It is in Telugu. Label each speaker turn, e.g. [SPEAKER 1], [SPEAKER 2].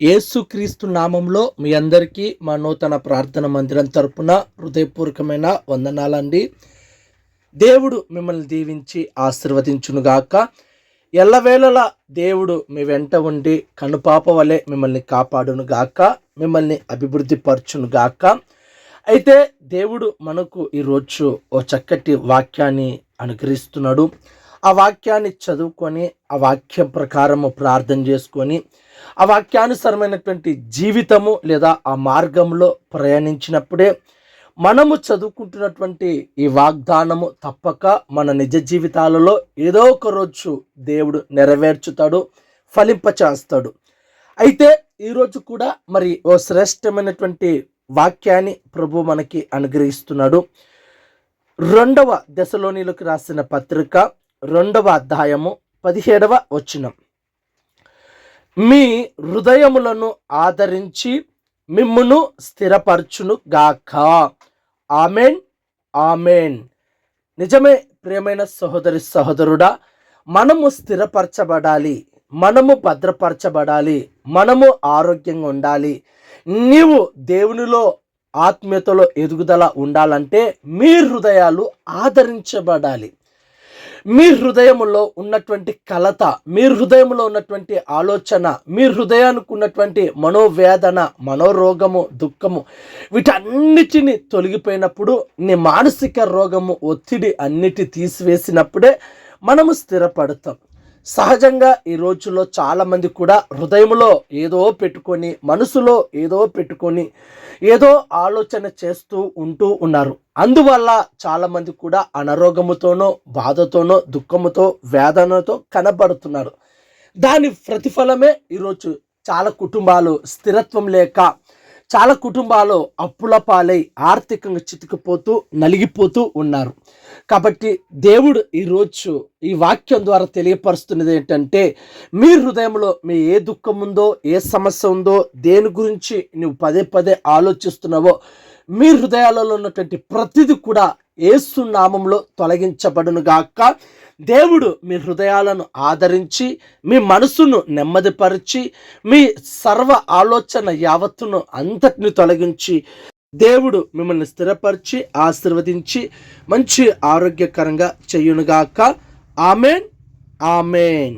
[SPEAKER 1] యేసుక్రీస్తు నామంలో మీ అందరికీ మా నూతన ప్రార్థన మందిరం తరపున హృదయపూర్వకమైన వందనాలండి. దేవుడు మిమ్మల్ని దీవించి ఆశీర్వదించునుగాక. ఎల్లవేళలా దేవుడు మీ వెంట ఉండి కనుపాప వలె మిమ్మల్ని కాపాడునుగాక మిమ్మల్ని అభివృద్ధి పరచునుగాక అయితే దేవుడు మనకు ఈరోజు ఓ చక్కటి వాక్యాన్ని అనుగ్రహిస్తున్నాడు. ఆ వాక్యాన్ని చదువుకొని ఆ వాక్యం ప్రకారము ప్రార్థన చేసుకొని ఆ వాక్యానుసరమైనటువంటి జీవితము లేదా ఆ మార్గంలో ప్రయాణించినప్పుడే మనము చదువుకుంటున్నటువంటి ఈ వాగ్దానము తప్పక మన నిజ జీవితాలలో ఏదో ఒక రోజు దేవుడు నెరవేర్చుతాడు ఫలింపచేస్తాడు అయితే ఈరోజు కూడా మరి ఓ శ్రేష్టమైనటువంటి వాక్యాన్ని ప్రభు మనకి అనుగ్రహిస్తున్నాడు. రెండవ దశలోనిలోకి రాసిన పత్రిక రెండవ అధ్యాయము పదిహేడవ వచనం. మీ హృదయములను ఆదరించి మిమ్మును స్థిరపరచును గాక. Amen amen. నిజమే ప్రియమైన సహోదరి సహోదరుడా మనము స్థిరపరచబడాలి మనము భద్రపరచబడాలి మనము ఆరోగ్యంగా ఉండాలి. నీవు దేవునిలో ఆత్మీయతలో ఎదుగుదల ఉండాలంటే మీ హృదయాలు ఆదరించబడాలి. మీ హృదయంలో ఉన్నటువంటి కలత మీ హృదయంలో ఉన్నటువంటి ఆలోచన మీ హృదయానికి ఉన్నటువంటి మనోవేదన మనోరోగము దుఃఖము వీటన్నిటిని తొలగిపోయినప్పుడు నీ మానసిక రోగము ఒత్తిడి అన్నిటి తీసివేసినప్పుడే మనము స్థిరపడతాం. సహజంగా ఈ రోజుల్లో చాలామంది కూడా హృదయంలో ఏదో పెట్టుకొని మనసులో ఏదో పెట్టుకొని ఏదో ఆలోచన చేస్తూ ఉంటూ ఉన్నారు. అందువల్ల చాలామంది కూడా అనారోగ్యముతోనో బాధతోనో దుఃఖముతో వేదనతో కనబడుతున్నారు. దాని ప్రతిఫలమే ఈరోజు చాలా కుటుంబాలు స్థిరత్వం లేక చాలా కుటుంబాలు అప్పుల పాలై ఆర్థికంగా చితికిపోతూ నలిగిపోతూ ఉన్నారు. కాబట్టి దేవుడు ఈరోజు ఈ వాక్యం ద్వారా తెలియపరుస్తున్నది ఏంటంటే మీ హృదయంలో మీ ఏ దుఃఖం ఉందో ఏ సమస్య ఉందో దేని గురించి నువ్వు పదే పదే ఆలోచిస్తున్నావో మీ హృదయాలలో ఉన్నటువంటి ప్రతిది కూడా ఏసునామంలో తొలగించబడును గాక దేవుడు మీ హృదయాలను ఆదరించి మీ మనసును నెమ్మదిపరిచి మీ సర్వ ఆలోచన యావత్తును అంతటిని తొలగించి దేవుడు మిమ్మల్ని స్థిరపరిచి ఆశీర్వదించి మంచి ఆరోగ్యకరంగా చేయునుగాక. ఆమెన్. ఆమెన్.